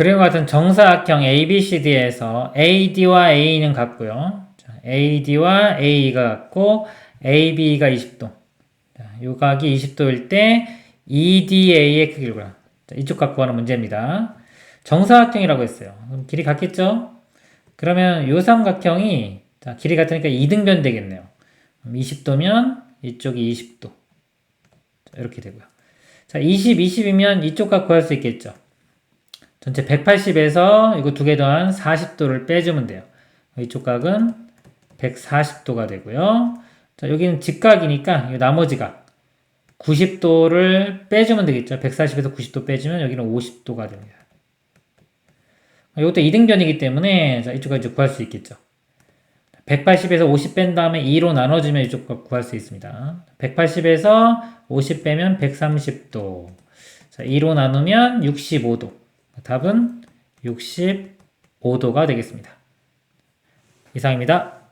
그림과 같은 정사각형 ABCD에서 AD와 A는 같고요. 자, AD와 A가 같고 AB가 20도. 자, 요 각이 20도일 때 EDA의 크기를 구하라. 자, 이쪽 각 구하는 문제입니다. 정사각형이라고 했어요. 그럼 길이 같겠죠? 그러면 요 삼각형이 자, 길이 같으니까 2등변 되겠네요. 20도면 이쪽이 20도. 자, 이렇게 되고요. 자, 20, 20이면 이쪽 각 구할 수 있겠죠. 전체 180에서 이거 두 개 더한 40도를 빼주면 돼요. 이쪽 각은 140도가 되고요. 자, 여기는 직각이니까 이 나머지 각 90도를 빼주면 되겠죠. 140에서 90도 빼주면 여기는 50도가 됩니다. 이것도 이등변이기 때문에 자, 이쪽 각 이제 구할 수 있겠죠. 180에서 50 뺀 다음에 2로 나눠주면 이쪽 각 구할 수 있습니다. 180에서 50 빼면 130도. 자, 2로 나누면 65도. 답은 65도가 되겠습니다. 이상입니다.